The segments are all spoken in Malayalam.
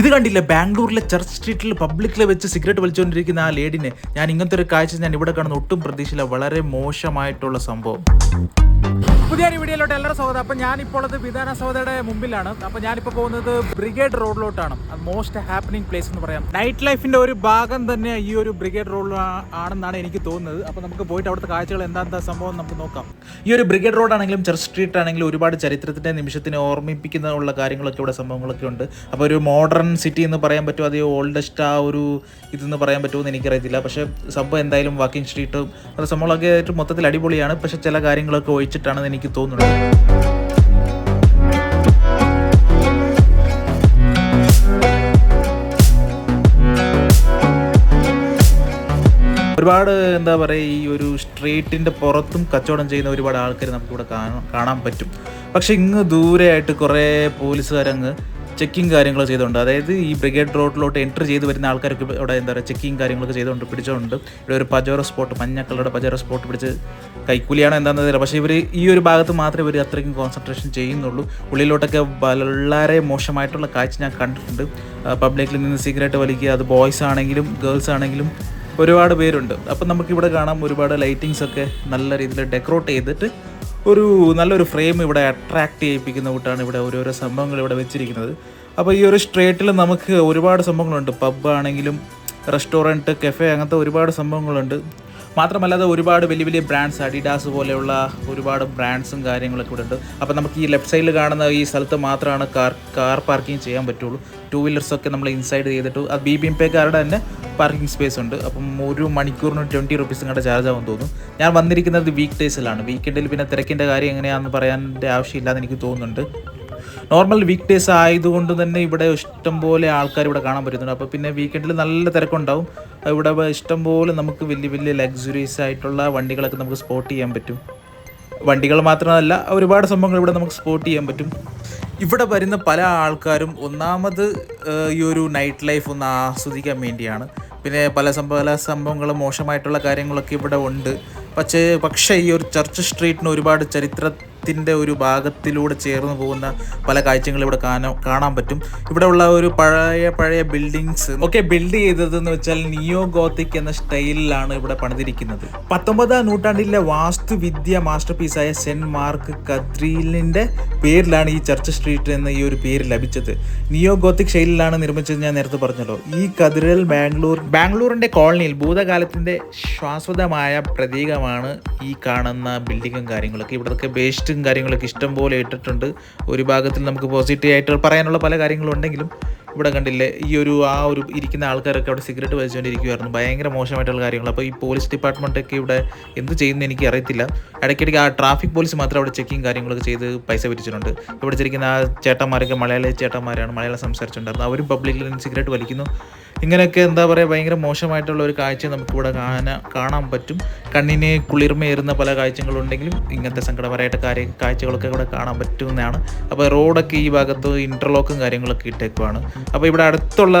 ഇത് കണ്ടില്ല? ബാംഗ്ലൂരിലെ ചർച്ച് സ്ട്രീറ്റിൽ പബ്ലിക്കിൽ വെച്ച് സിഗരറ്റ് വലിച്ചുകൊണ്ടിരിക്കുന്ന ആ ലേഡിനെ ഞാൻ ഇങ്ങനത്തെ ഒരു കാഴ്ച ഞാൻ ഇവിടെ കാണുന്ന ഒട്ടും പ്രതീക്ഷയില്ല. വളരെ മോശമായിട്ടുള്ള സംഭവം. പുതിയൊരു വീഡിയോയിലോട്ട് എല്ലാവരും സ്വാഗതം. അപ്പം ഞാനിപ്പോൾ അത് വിധാനസൗധയുടെ മുമ്പിലാണ്. അപ്പം ഞാനിപ്പോൾ പോകുന്നത് ബ്രിഗേഡ് റോഡിലോട്ടാണ് മോസ്റ്റ് ഹാപ്പനിങ് പ്ലേസ് എന്ന് പറയാം. നൈറ്റ് ലൈഫിന്റെ ഒരു ഭാഗം തന്നെ ഈ ഒരു ബ്രിഗേഡ് റോഡ് ആണെന്നാണ് എനിക്ക് തോന്നുന്നത്. അപ്പം നമുക്ക് പോയിട്ട് അവിടുത്തെ കാഴ്ചകൾ എന്താ സംഭവം നമുക്ക് നോക്കാം. ഈ ഒരു ബ്രിഗേഡ് റോഡ് ആണെങ്കിലും ചർച്ച് സ്ട്രീറ്റ് ആണെങ്കിലും ഒരുപാട് ചരിത്രത്തിന്റെ നിമിഷത്തിനെ ഓർമ്മിപ്പിക്കുന്ന ഉള്ള കാര്യങ്ങളൊക്കെ ഇവിടെ സംഭവങ്ങളൊക്കെ ഉണ്ട്. അപ്പോൾ ഒരു മോഡേൺ സിറ്റി എന്ന് പറയാൻ പറ്റുമോ? അതേ ഓൾഡസ്റ്റ് ആ ഒരു ഇതെന്ന് പറയാൻ പറ്റുമോ എന്ന് എനിക്കറിയത്തില്ല. പക്ഷേ സംഭവം എന്തായാലും വാക്കിംഗ് സ്ട്രീറ്റും അത് സംഭവങ്ങളൊക്കെ ആയിട്ട് മൊത്തത്തിൽ അടിപൊളിയാണ്. പക്ഷേ ചില കാര്യങ്ങളൊക്കെ ഒഴിച്ചിട്ടാണെന്ന് എനിക്ക് തോന്നുന്നത് ഒരുപാട് എന്താ പറയുക ഈ ഒരു സ്ട്രീറ്റിന്റെ പുറത്തും കച്ചവടം ചെയ്യുന്ന ഒരുപാട് ആൾക്കാർ നമുക്കിവിടെ കാണാൻ കാണാൻ പറ്റും. പക്ഷേ ഇങ്ങ് ദൂരെയായിട്ട് കുറേ പോലീസുകാരങ്ങ് ചെക്കിങ് കാര്യങ്ങൾ ചെയ്തുകൊണ്ട് അതായത് ഈ ബ്രിഗേഡ് റോഡിലോട്ട് എൻട്രി ചെയ്ത് വരുന്ന ആൾക്കാരൊക്കെ ഇവിടെ എന്താ പറയുക ചെക്കിങ് കാര്യങ്ങളൊക്കെ ചെയ്തുകൊണ്ട് പിടിച്ചുകൊണ്ട് ഇവിടെ ഒരു പജോറ സ്പോട്ട് മഞ്ഞ കളറുടെ പജോറ സ്പോട്ട് പിടിച്ച് കൈക്കൂലിയാണോ എന്താണെന്ന് അറിയില്ല. പക്ഷേ ഇവർ ഈ ഒരു ഭാഗത്ത് മാത്രമേ ഇവർ അത്രയ്ക്കും കോൺസെൻട്രേഷൻ ചെയ്യുന്നുള്ളൂ. ഉള്ളിലോട്ടൊക്കെ വളരെ മോശമായിട്ടുള്ള കാഴ്ച ഞാൻ കണ്ടിട്ടുണ്ട്. പബ്ലിക്കിൽ നിന്ന് സിഗരറ്റ് വലിക്കുക അത് ബോയ്സ് ആണെങ്കിലും ഗേൾസ് ആണെങ്കിലും ഒരുപാട് പേരുണ്ട്. അപ്പം നമുക്കിവിടെ കാണാം ഒരുപാട് ലൈറ്റിങ്സ് ഒക്കെ നല്ല രീതിയിൽ ഡെക്കറേറ്റ് ചെയ്തിട്ട് ഒരു നല്ലൊരു ഫ്രെയിം ഇവിടെ അട്രാക്ട് ചെയ്യിപ്പിക്കുന്ന കൂട്ടാണ് ഇവിടെ ഓരോരോ സംഭവങ്ങൾ ഇവിടെ വെച്ചിരിക്കുന്നത്. അപ്പോൾ ഈ ഒരു സ്ട്രേറ്റിൽ നമുക്ക് ഒരുപാട് സംഭവങ്ങളുണ്ട്. പബ് ആണെങ്കിലും റെസ്റ്റോറന്റ് കഫേ അങ്ങനത്തെ ഒരുപാട് സംഭവങ്ങളുണ്ട്. മാത്രമല്ലാതെ ഒരുപാട് വലിയ വലിയ ബ്രാൻഡ്സ് അഡിഡാസ് പോലെയുള്ള ഒരുപാട് ബ്രാൻഡ്സും കാര്യങ്ങളൊക്കെ ഇവിടെ ഉണ്ട് അപ്പോൾ നമുക്ക് ഈ ലെഫ്റ്റ് സൈഡിൽ കാണുന്ന ഈ സ്ഥലത്ത് മാത്രമാണ് കാർ കാർ പാർക്കിംഗ് ചെയ്യാൻ പറ്റുള്ളൂ. ടു വീലേഴ്സൊക്കെ നമ്മൾ ഇൻസൈഡ് ചെയ്തിട്ട് അത് ബി ബി എം പേക്കാരുടെ തന്നെ പാർക്കിംഗ് സ്പേസ് ഉണ്ട്. അപ്പം ഒരു മണിക്കൂറിന് ട്വന്റി റുപ്പീസ് ഇങ്ങോട്ട് ചാർജ് ആവും തോന്നുന്നു. ഞാൻ വന്നിരിക്കുന്നത് വീക്ക് ഡേയ്സിലാണ് വീക്കെൻഡിൽ പിന്നെ തിരക്കിന്റെ കാര്യം എങ്ങനെയാണെന്ന് പറയാന്റെ ആവശ്യമില്ലാന്ന് എനിക്ക് തോന്നുന്നുണ്ട്. നോർമൽ വീക്ക് ഡേയ്സ് ആയതുകൊണ്ട് തന്നെ ഇവിടെ ഇഷ്ടംപോലെ ആൾക്കാർ ഇവിടെ കാണാൻ പറ്റുന്നുണ്ട്. അപ്പോൾ പിന്നെ വീക്കെൻഡിൽ നല്ല തിരക്കുണ്ടാവും. ഇവിടെ ഇഷ്ടംപോലെ നമുക്ക് വലിയ വലിയ ലക്സുറീസ് ആയിട്ടുള്ള വണ്ടികളൊക്കെ നമുക്ക് സ്പോട്ട് ചെയ്യാൻ പറ്റും. വണ്ടികൾ മാത്രമല്ല ഒരുപാട് സംഭവങ്ങൾ ഇവിടെ നമുക്ക് സ്പോട്ട് ചെയ്യാൻ പറ്റും. ഇവിടെ വരുന്ന പല ആൾക്കാരും ഒന്നാമത് ഈ ഒരു നൈറ്റ് ലൈഫ് ഒന്ന് ആസ്വദിക്കാൻ വേണ്ടിയാണ്. പിന്നെ പല സംഭവ സംഭവങ്ങളും മോശമായിട്ടുള്ള കാര്യങ്ങളൊക്കെ ഇവിടെ ഉണ്ട്. പക്ഷേ പക്ഷേ ഈ ഒരു ചർച്ച് സ്ട്രീറ്റിന് ഒരുപാട് ചരിത്രത്തിന്റെ ഒരു ഭാഗത്തിലൂടെ ചേർന്ന് പോകുന്ന പല കാഴ്ചകളും ഇവിടെ കാണാൻ കാണാൻ പറ്റും. ഇവിടെ ഉള്ള ഒരു പഴയ പഴയ ബിൽഡിങ്സ് ഒക്കെ ബിൽഡ് ചെയ്തതെന്ന് വെച്ചാൽ നിയോ ഗോത്തിക് എന്ന സ്റ്റൈലിലാണ് ഇവിടെ പണിതിരിക്കുന്നത്. പത്തൊമ്പതാം നൂറ്റാണ്ടിലെ വാസ്തുവിദ്യ മാസ്റ്റർ പീസായ സെന്റ് മാർക്ക് കത്രീലിന്റെ പേരിലാണ് ഈ ചർച്ച് സ്ട്രീറ്റ് എന്ന ഈ ഒരു പേര് ലഭിച്ചത്. നിയോ ഗോത്തിക് ശൈലിയിലാണ് നിർമ്മിച്ചത് ഞാൻ നേരത്തെ പറഞ്ഞല്ലോ. ഈ കതിരൽ ബാംഗ്ലൂർ ബാംഗ്ലൂരിന്റെ കോളനിയിൽ ഭൂതകാലത്തിന്റെ ശാശ്വതമായ പ്രതീകമാണ് ഈ കാണുന്ന ബിൽഡിങ്ങും കാര്യങ്ങളൊക്കെ. ഇവിടത്തെ വേസ്റ്റും കാര്യങ്ങളൊക്കെ ഇഷ്ടം പോലെ ഇട്ടിട്ടുണ്ട്. ഒരു ഭാഗത്തിൽ നമുക്ക് പോസിറ്റീവായിട്ട് പറയാനുള്ള പല കാര്യങ്ങളും ഉണ്ടെങ്കിലും ഇവിടെ കണ്ടില്ലേ ഈ ഒരു ആ ഒരു ഇരിക്കുന്ന ആൾക്കാരൊക്കെ അവിടെ സിഗരറ്റ് വലിച്ചുകൊണ്ടിരിക്കുമായിരുന്നു ഭയങ്കര മോശമായിട്ടുള്ള കാര്യങ്ങൾ അപ്പോൾ ഈ പോലീസ് ഡിപ്പാർട്ട്മെന്റൊക്കെ ഇവിടെ എന്ത് ചെയ്യുന്നു എനിക്ക് അറിയത്തില്ല ഇടയ്ക്കിടയ്ക്ക് ആ ട്രാഫിക് പോലീസ് മാത്രം അവിടെ ചെക്കിങ് കാര്യങ്ങളൊക്കെ ചെയ്ത് പൈസ പിരിച്ചിട്ടുണ്ട്. ഇവിടെ ചിരിക്കുന്ന ആ ചേട്ടന്മാരൊക്കെ മലയാളി ചേട്ടന്മാരാണ് മലയാളം സംസാരിച്ചിട്ടുണ്ടായിരുന്നു അവരും പബ്ലിക്കിൽ നിന്ന് സിഗരറ്റ് വലിക്കുന്നു. ഇങ്ങനെയൊക്കെ എന്താ പറയുക ഭയങ്കര മോശമായിട്ടുള്ള ഒരു കാഴ്ച നമുക്കിവിടെ കാണാൻ കാണാൻ പറ്റും. കണ്ണിന് കുളിർമയേറുന്ന പല കാഴ്ചകളുണ്ടെങ്കിലും ഇങ്ങനത്തെ സങ്കടപരമായിട്ട് കാര്യ കാഴ്ചകളൊക്കെ ഇവിടെ കാണാൻ പറ്റുന്നതാണ്. അപ്പോൾ റോഡൊക്കെ ഈ ഭാഗത്ത് ഇന്റർലോക്കും കാര്യങ്ങളൊക്കെ ഇട്ടേക്കുവാണ്. അപ്പോൾ ഇവിടെ അടുത്തുള്ള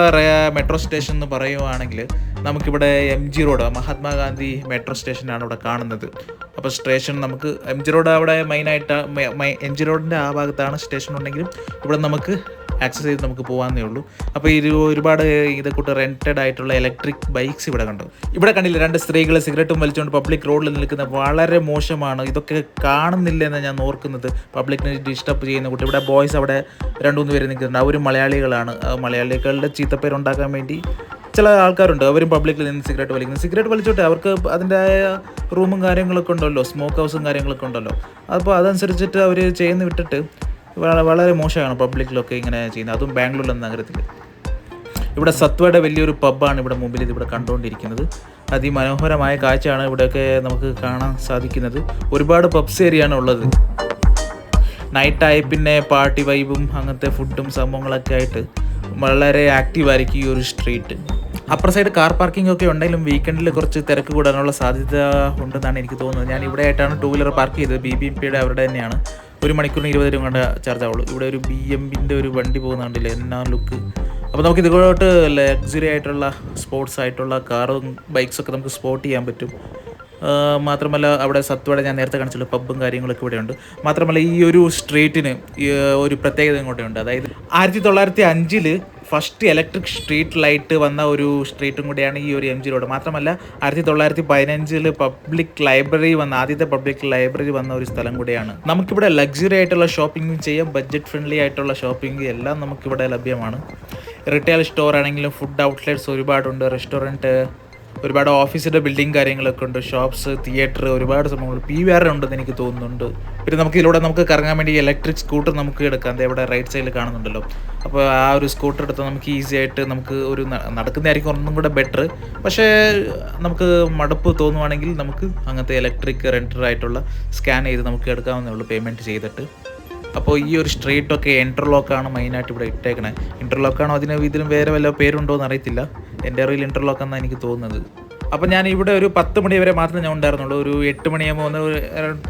മെട്രോ സ്റ്റേഷൻ എന്ന് പറയുവാണെങ്കിൽ നമുക്കിവിടെ M G road Mahatma Gandhi metro സ്റ്റേഷനാണ് ഇവിടെ കാണുന്നത്. അപ്പോൾ സ്റ്റേഷൻ നമുക്ക് എം ജി റോഡ് അവിടെ മെയിനായിട്ട് എം ജി റോഡിന്റെ ആ ഭാഗത്താണ് സ്റ്റേഷൻ ഉണ്ടെങ്കിലും ഇവിടെ നമുക്ക് ആക്സസ് ചെയ്ത് നമുക്ക് പോകാമെന്നേ ഉള്ളൂ. അപ്പോൾ ഇത് ഒരുപാട് ഇത് കൂട്ട് റെന്റഡ് ആയിട്ടുള്ള ഇലക്ട്രിക് ബൈക്സ് ഇവിടെ കണ്ടു. ഇവിടെ കണ്ടില്ല രണ്ട് സ്ത്രീകൾ സിഗരറ്റും വലിച്ചുകൊണ്ട് പബ്ലിക് റോഡിൽ നിൽക്കുന്ന വളരെ മോശമാണ്. ഇതൊക്കെ കാണുന്നില്ല എന്ന് ഞാൻ ഓർക്കുന്നത്. പബ്ലിക്കിനെ ഡിസ്റ്റർബ് ചെയ്യുന്ന കുട്ടി. ഇവിടെ ബോയ്സ് അവിടെ രണ്ട് മൂന്ന് പേര് നിൽക്കുന്നുണ്ട്. അവരും മലയാളികളാണ്. മലയാളികളുടെ ചീത്തപ്പേരുണ്ടാക്കാൻ വേണ്ടി ചില ആൾക്കാരുണ്ട്. അവരും പബ്ലിക്കിൽ നിന്ന് സിഗരറ്റ് വലിക്കുന്നു. സിഗരറ്റ് വലിച്ചോട്ടെ അവർക്ക് അതിന്റെതായ റൂമും കാര്യങ്ങളൊക്കെ ഉണ്ടല്ലോ. സ്മോക്ക് ഹൗസും കാര്യങ്ങളൊക്കെ ഉണ്ടല്ലോ. അപ്പോൾ അതനുസരിച്ചിട്ട് അവർ ചെയ്യുന്ന വിട്ടിട്ട് വളരെ മോശമാണ് പബ്ലിക്കിലൊക്കെ ഇങ്ങനെ ചെയ്യുന്നത്. അതും ബാംഗ്ലൂർ എന്ന നഗരത്തിൽ. ഇവിടെ സത്വയുടെ വലിയൊരു പബ്ബാണ് ഇവിടെ മുമ്പിൽ ഇതിവിടെ കണ്ടുകൊണ്ടിരിക്കുന്നത്. അതിമനോഹരമായ കാഴ്ചയാണ് ഇവിടെയൊക്കെ നമുക്ക് കാണാൻ സാധിക്കുന്നത്. ഒരുപാട് പബ്സ് ഏരിയയാണ് ഉള്ളത്. നൈറ്റായി പിന്നെ പാർട്ടി വൈബും അങ്ങനത്തെ ഫുഡും സംഭവങ്ങളൊക്കെ ആയിട്ട് വളരെ ആക്റ്റീവായിരിക്കും ഈ ഒരു street upper side car parking ഒക്കെ ഉണ്ടെങ്കിലും വീക്കെൻഡിൽ കുറച്ച് തിരക്ക് കൂടാനുള്ള സാധ്യത ഉണ്ടെന്നാണ് എനിക്ക് തോന്നുന്നത്. ഞാൻ ഇവിടെ ആയിട്ടാണ് ടൂ വീലർ പാർക്ക് ചെയ്തത്. ബി ബി എം പിയുടെ അവരുടെ തന്നെയാണ്. ഒരു മണിക്കൂറിന് ഇരുപത് രൂപ കൊണ്ട് ചാർജ് ആവുള്ളൂ. ഇവിടെ ഒരു ബി എം പിന്റെ ഒരു വണ്ടി പോകുന്നുണ്ടല്ലേ എന്നാ ലുക്ക് അപ്പോൾ നമുക്ക് ഇതുകൊണ്ട് ലക്സറി ആയിട്ടുള്ള സ്പോർട്സ് ആയിട്ടുള്ള കാറും ബൈക്സൊക്കെ നമുക്ക് സ്പോട്ട് ചെയ്യാൻ പറ്റും. മാത്രമല്ല അവിടെ സത്വയുടെ ഞാൻ നേരത്തെ കാണിച്ചുള്ള പബ്ബും കാര്യങ്ങളൊക്കെ ഇവിടെയുണ്ട് മാത്രമല്ല ഈ ഒരു സ്ട്രീറ്റിന് ഒരു പ്രത്യേകത ഇങ്ങോട്ടുണ്ട് അതായത് ആയിരത്തി തൊള്ളായിരത്തി അഞ്ചിൽ ഫസ്റ്റ് ഇലക്ട്രിക് സ്ട്രീറ്റ് ലൈറ്റ് വന്ന ഒരു സ്ട്രീറ്റും കൂടിയാണ് ഈ ഒരു എം ജി റോഡ് മാത്രമല്ല ആയിരത്തി തൊള്ളായിരത്തി പതിനഞ്ചിൽ പബ്ലിക് ലൈബ്രറി വന്ന ആദ്യത്തെ പബ്ലിക് ലൈബ്രറി വന്ന ഒരു സ്ഥലം കൂടിയാണ്. നമുക്കിവിടെ ലക്ഷറി ആയിട്ടുള്ള ഷോപ്പിംഗ് ചെയ്യാം ബഡ്ജറ്റ് ഫ്രണ്ട്ലി ആയിട്ടുള്ള ഷോപ്പിംഗ് എല്ലാം നമുക്കിവിടെ ലഭ്യമാണ്. റിറ്റെയിൽ സ്റ്റോർ ആണെങ്കിലും ഫുഡ് ഔട്ട്ലെറ്റ്സ് ഒരുപാടുണ്ട് റെസ്റ്റോറന്റ് ഒരുപാട് ഓഫീസിന്റെ ബിൽഡിംഗ് കാര്യങ്ങളൊക്കെ ഉണ്ട് ഷോപ്സ് തിയേറ്റർ ഒരുപാട് സംഭവങ്ങൾ. പി വി ആർ ഉണ്ടെന്ന് എനിക്ക് തോന്നുന്നുണ്ട്. പിന്നെ നമുക്ക് ഇതിലൂടെ നമുക്ക് കറങ്ങാൻ വേണ്ടി ഇലക്ട്രിക് സ്കൂട്ടർ നമുക്ക് എടുക്കാം. ദേ ഇവിടെ റൈറ്റ് സൈഡിൽ കാണുന്നുണ്ടല്ലോ. അപ്പോൾ ആ ഒരു സ്കൂട്ടർ എടുത്ത് നമുക്ക് ഈസി ആയിട്ട് നമുക്ക് ഒരു നടക്കുന്നതായിരിക്കും ഒന്നും കൂടെ ബെറ്റർ പക്ഷേ നമുക്ക് മടുപ്പ് തോന്നുവാണെങ്കിൽ നമുക്ക് അങ്ങനത്തെ ഇലക്ട്രിക് റെന്റർ ആയിട്ടുള്ള സ്കാൻ ചെയ്ത് നമുക്ക് എടുക്കാവുന്നേ ഉള്ളൂ പേയ്മെന്റ് ചെയ്തിട്ട്. അപ്പോൾ ഈ ഒരു സ്ട്രീറ്റൊക്കെ ഇന്റർലോക്കാണ് മെയിനായിട്ട് ഇവിടെ ഇട്ടേക്കണേ. ഇന്റർലോക്കാണോ അതിന് ഇതിലും വേറെ വല്ല പേരുണ്ടോ എന്ന് അറിയത്തില്ല. എന്റെ റീൽ ഇന്റർലോക്ക് എന്നാണ് എനിക്ക് തോന്നുന്നത്. അപ്പോൾ ഞാൻ ഇവിടെ ഒരു പത്ത് മണി വരെ മാത്രമേ ഞാൻ ഉണ്ടായിരുന്നുള്ളൂ. ഒരു എട്ട് മണിയാകുമ്പോൾ ഒന്ന്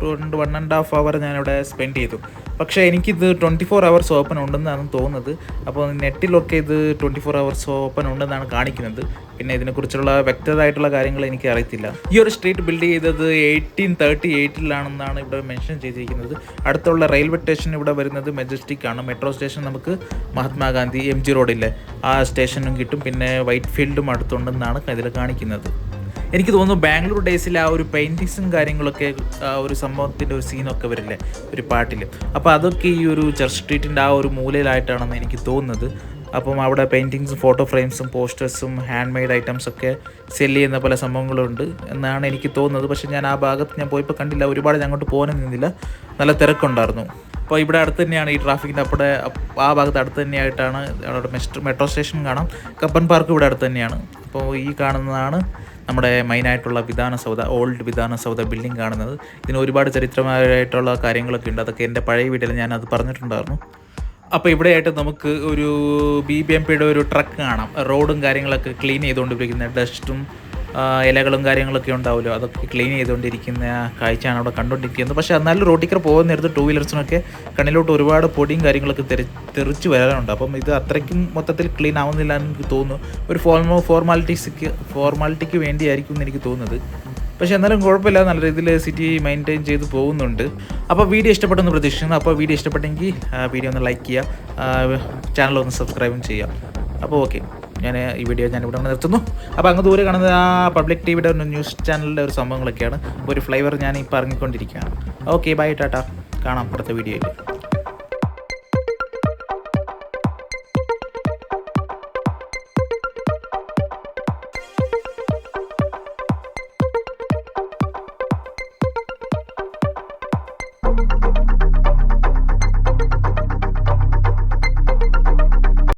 ഒരു വൺ ആൻഡ് ഹാഫ് അവർ ഞാനിവിടെ സ്പെൻഡ് ചെയ്തു. പക്ഷേ എനിക്കിത് ട്വന്റി ഫോർ അവേഴ്സ് ഓപ്പൺ ഉണ്ടെന്നാണ് തോന്നുന്നത്. അപ്പോൾ നെറ്റിലൊക്കെ ഇത് ട്വന്റി ഫോർ അവേഴ്സ് ഓപ്പൺ ഉണ്ടെന്നാണ് കാണിക്കുന്നത്. പിന്നെ ഇതിനെക്കുറിച്ചുള്ള വ്യക്തമായിട്ടുള്ള കാര്യങ്ങൾ എനിക്ക് അറിയത്തില്ല. ഈ ഒരു സ്ട്രീറ്റ് ബിൽഡ് ചെയ്തത് എയ്റ്റീൻ തേർട്ടി എയ്റ്റിലാണെന്നാണ് ഇവിടെ മെൻഷൻ ചെയ്തിരിക്കുന്നത്. അടുത്തുള്ള റെയിൽവേ സ്റ്റേഷൻ ഇവിടെ വരുന്നത് മെജസ്റ്റിക് ആണ്. മെട്രോ സ്റ്റേഷൻ നമുക്ക് മഹാത്മാഗാന്ധി എം ജി റോഡിലെ ആ സ്റ്റേഷനും കിട്ടും. പിന്നെ വൈറ്റ് ഫീൽഡും അടുത്തുണ്ടെന്നാണ് ഇതിൽ കാണിക്കുന്നത്. എനിക്ക് തോന്നുന്നു ബാംഗ്ലൂർ ഡേയ്സിൽ ആ ഒരു പെയിന്റിങ്സും കാര്യങ്ങളൊക്കെ ആ ഒരു സംഭവത്തിന്റെ ഒരു സീനൊക്കെ വരില്ലേ ഒരു പാട്ടിൽ അപ്പോൾ അതൊക്കെ ഈ ഒരു ചർച്ച് സ്ട്രീറ്റിന്റെ ആ ഒരു മൂലയിലായിട്ടാണെന്ന് എനിക്ക് തോന്നുന്നത്. അപ്പം അവിടെ പെയിന്റിങ്സും ഫോട്ടോ ഫ്രെയിംസും പോസ്റ്റേഴ്സും ഹാൻഡ് മെയ്ഡ് ഐറ്റംസ് ഒക്കെ സെൽ ചെയ്യുന്ന പല സംഭവങ്ങളുണ്ട് എന്നാണ് എനിക്ക് തോന്നുന്നത്. പക്ഷേ ഞാൻ ആ ഭാഗത്ത് ഞാൻ പോയപ്പോൾ കണ്ടില്ല ഒരുപാട് ഞാൻ അങ്ങോട്ട് പോകാനും നിന്നില്ല. നല്ല തിരക്കുണ്ടായിരുന്നു. അപ്പോൾ ഇവിടെ അടുത്ത് തന്നെയാണ് ഈ ട്രാഫിക്കിന്റെ അപ്പടെ ആ ഭാഗത്ത് അടുത്ത് തന്നെയായിട്ടാണ് അവിടെ മെട്രോ സ്റ്റേഷൻ കാണാം. കപ്പൻ പാർക്ക് ഇവിടെ അടുത്ത് തന്നെയാണ്. അപ്പോൾ ഈ കാണുന്നതാണ് നമ്മുടെ മെയിനായിട്ടുള്ള വിധാനസൗധ ഓൾഡ് വിധാനസൗധ ബിൽഡിംഗ് കാണുന്നത്. ഇതിന് ഒരുപാട് ചരിത്രമായിട്ടുള്ള കാര്യങ്ങളൊക്കെ ഉണ്ട്. അതൊക്കെ എന്റെ പഴയ വീട്ടിൽ ഞാൻ അത് പറഞ്ഞിട്ടുണ്ടായിരുന്നു. അപ്പോൾ ഇവിടെയായിട്ട് നമുക്ക് ഒരു ബി ബി എം പിയുടെ ഒരു ട്രക്ക് കാണാം. റോഡും കാര്യങ്ങളൊക്കെ ക്ലീൻ ചെയ്തുകൊണ്ടിരിക്കുന്ന ഡസ്റ്റും ഇലകളും കാര്യങ്ങളൊക്കെ ഉണ്ടാവുമല്ലോ. അതൊക്കെ ക്ലീൻ ചെയ്തുകൊണ്ടിരിക്കുന്ന കാഴ്ചയാണ് അവിടെ കണ്ടുകൊണ്ടിരിക്കുന്നത്. പക്ഷേ എന്നാലും റോട്ടിക്കർ പോകുന്ന നേരത്ത് ടൂ വീലേഴ്സിനൊക്കെ കണ്ണിലോട്ട് ഒരുപാട് പൊടിയും കാര്യങ്ങളൊക്കെ തെറി തെറിച്ച് വരാനുണ്ട് അപ്പം ഇത് അത്രയ്ക്കും മൊത്തത്തിൽ ക്ലീൻ ആവുന്നില്ല എന്ന് എനിക്ക് തോന്നുന്നു. ഒരു ഫോർമോ ഫോർമാലിറ്റീസിക്ക് ഫോർമാലിറ്റിക്ക് വേണ്ടിയായിരിക്കും എന്ന് എനിക്ക് തോന്നുന്നത്. പക്ഷേ എന്നാലും കുഴപ്പമില്ല. നല്ല രീതിയിൽ സിറ്റി മെയിന്റെയിൻ ചെയ്ത് പോകുന്നുണ്ട്. അപ്പോൾ വീഡിയോ ഇഷ്ടപ്പെട്ടെന്ന് പ്രതീക്ഷിക്കുന്നു. അപ്പോൾ വീഡിയോ ഇഷ്ടപ്പെട്ടെങ്കിൽ വീഡിയോ ഒന്ന് ലൈക്ക് ചെയ്യുക. ചാനൽ ഒന്ന് സബ്സ്ക്രൈബും ചെയ്യാം അപ്പോൾ ഓക്കെ ഞാൻ ഈ വീഡിയോ ഞാൻ ഇവിടെ നിർത്തുന്നു. അപ്പോൾ അങ്ങ് ദൂരെ കാണുന്നത് ആ പബ്ലിക് ടി വിയുടെ ന്യൂസ് ചാനലിന്റെ ഒരു സംഭവങ്ങളൊക്കെയാണ്. ഒരു ഫ്ലേവർ ഞാൻ ഇപ്പോൾ ഇറങ്ങിക്കൊണ്ടിരിക്കുകയാണ്. Okay bye tata. കാണാം അടുത്ത വീഡിയോയിൽ